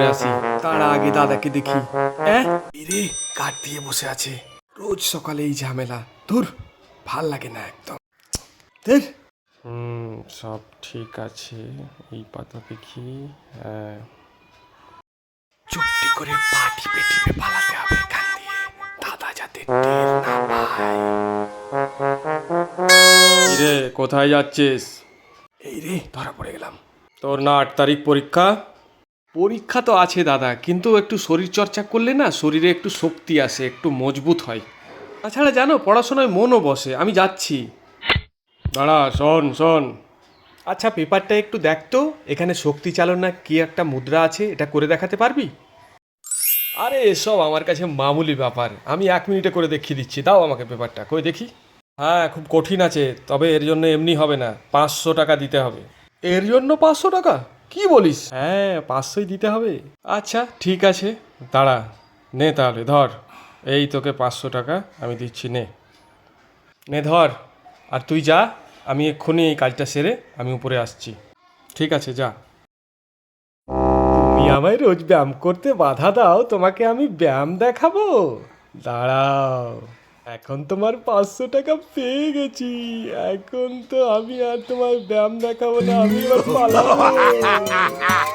করে আসি তার আগে দাদাকে দেখি। হ্যাঁ? রে কাঠ দিয়ে বসে আছে। রোজ সকালে এই ঝামেলা। ধুর ভালো লাগে না একদম। ধুর। হুম সব ঠিক আছে। এই পাতা দেখি হ্যাঁ। চুপটি করে পা টিপে টিপে পালাতে হবে এখান। দিয়ে দাদা যাতে টের না পায়। রে কোথায় যাচ্ছিস? এই রে ধরা পড়ে গেলাম। তোর না আট তারিখ পরীক্ষা? পরীক্ষা তো আছে দাদা কিন্তু একটু শরীর চর্চা করলে না শরীরে একটু শক্তি আসে একটু মজবুত হয়। তাছাড়া জানো পড়াশোনায় মনও বসে আমি যাচ্ছি। দাঁড়া শোন শোন। আচ্ছা পেপারটা একটু দেখ তো এখানে শক্তি চালনা কি একটা মুদ্রা আছে এটা করে দেখাতে পারবি? আরে এসব আমার কাছে মামুলি ব্যাপার আমি এক মিনিটে করে দেখিয়ে দিচ্ছি দাও আমাকে পেপারটা কই দেখি? হ্যাঁ খুব কঠিন আছে তবে এর জন্য এমনি হবে না পাঁচশো টাকা দিতে হবে। এর জন্য পাঁচশো টাকা? কি বলিস? হ্যাঁ পাঁচশোই দিতে হবে। আচ্ছা ঠিক আছে। দাঁড়া, নে তাহলে, ধর। এই তোকে পাঁচশো টাকা আমি দিচ্ছি, নে। নে, ধর। আর তুই যা, আমি এক্ষুনি এই কাজটা সেরে আমি উপরে আসছি। ঠিক আছে, যা। তুমি আমায় রোজ ব্যায়াম করতে বাধা দাও, তোমাকে আমি ব্যায়াম দেখাবো। দাঁড়াও। এখন তোমার পাঁচশো টাকা পেয়ে গেছি। এখন তো আমি আর তোমার ব্যায়াম দেখাবো না, আমি এবার পালাবো।